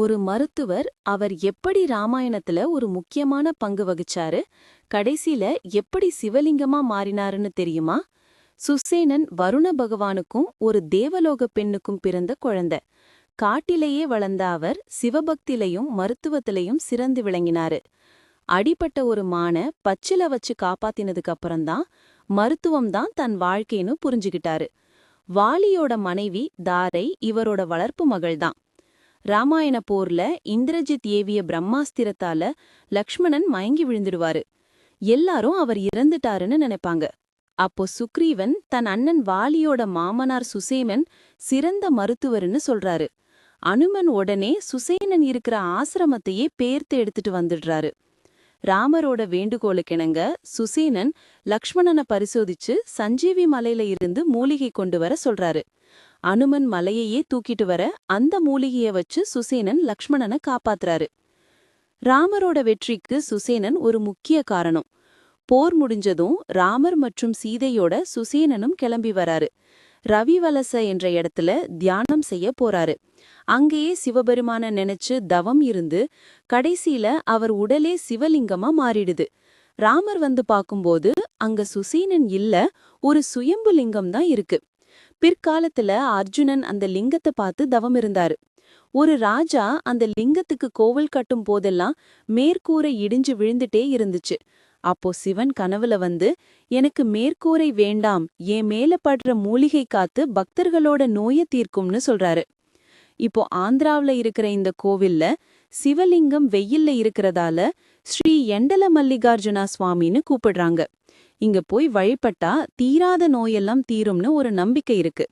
ஒரு மருத்துவர் அவர் எப்படி ராமாயணத்துல ஒரு முக்கியமான பங்கு வகிச்சாரு? கடைசில எப்படி சிவலிங்கமா மாறினாருன்னு தெரியுமா? சுசேனன் வருண பகவானுக்கும் ஒரு தேவலோக பெண்ணுக்கும் பிறந்த குழந்தை. காட்டிலேயே வளர்ந்த அவர் சிவபக்திலையும் மருத்துவத்திலையும் சிறந்து விளங்கினாரு. அடிப்பட்ட ஒரு மான பச்சில வச்சு காப்பாத்தினதுக்கு அப்புறம்தான் மருத்துவம் தான் தன் வாழ்க்கைன்னு புரிஞ்சுகிட்டாரு. வாலியோட மனைவி தாரை இவரோட வளர்ப்பு மகள்தான். ராமாயண போர்ல இந்திரஜித் ஏவிய பிரம்மாஸ்திரத்தால லக்ஷ்மணன் மயங்கி விழுந்துடுவாரு. எல்லாரும் அவர் இறந்துட்டாருன்னு நினைப்பாங்க. அப்போ சுக்ரீவன் தன் அண்ணன் வாலியோட மாமனார் சுசேமன் சிறந்த மருத்துவர்னு சொல்றாரு. அனுமன் உடனே சுசேனன் இருக்கிற ஆசிரமத்தையே பேர்த்து எடுத்துட்டு வந்துடுறாரு. ராமரோட வேண்டுகோளுக்கிணங்க சுசேனன் லக்ஷ்மணனை பரிசோதிச்சு சஞ்சீவி மலையில இருந்து மூலிகை கொண்டு வர சொல்றாரு. அனுமன் மலையையே தூக்கிட்டு வர அந்த மூலிகைய வச்சு சுசேனன் லக்ஷ்மணனை காப்பாத்துறாரு. ராமரோட வெற்றிக்கு சுசேனன் ஒரு முக்கிய காரணம். போர் முடிஞ்சதும் ராமர் மற்றும் சீதையோட சுசேனனும் கிளம்பி வராரு. ரவிவலச என்ற இடத்துல தியானம் செய்ய போறாரு. அங்கேயே சிவபெருமான நினைச்சு தவம் இருந்து கடைசியில அவர் உடலே சிவலிங்கமா மாறிடுது. ராமர் வந்து பாக்கும்போது அங்க சுசேனன் இல்ல ஒரு சுயம்பு லிங்கம் தான் இருக்கு. பிற்காலத்துல அர்ஜுனன் அந்த லிங்கத்தை பார்த்து தவம் இருந்தாரு. ஒரு ராஜா அந்த லிங்கத்துக்கு கோவில் கட்டும் போதெல்லாம் மேற்கூரை இடிஞ்சு விழுந்துட்டே இருந்துச்சு. அப்போ சிவன் கனவுல வந்து எனக்கு மேற்கூரை வேண்டாம் என் மேல படுற மூலிகை காத்து பக்தர்களோட நோய தீர்க்கும்னு சொல்றாரு. இப்போ ஆந்திராவுல இருக்கிற இந்த கோவில்ல சிவலிங்கம் வெயில்ல இருக்கிறதால ஸ்ரீ எண்டல மல்லிகார்ஜுனா சுவாமின்னு கூப்பிடுறாங்க. இங்க போய் வழிபட்டா தீராத நோயெல்லாம் தீரும்னு ஒரு நம்பிக்கை இருக்கு.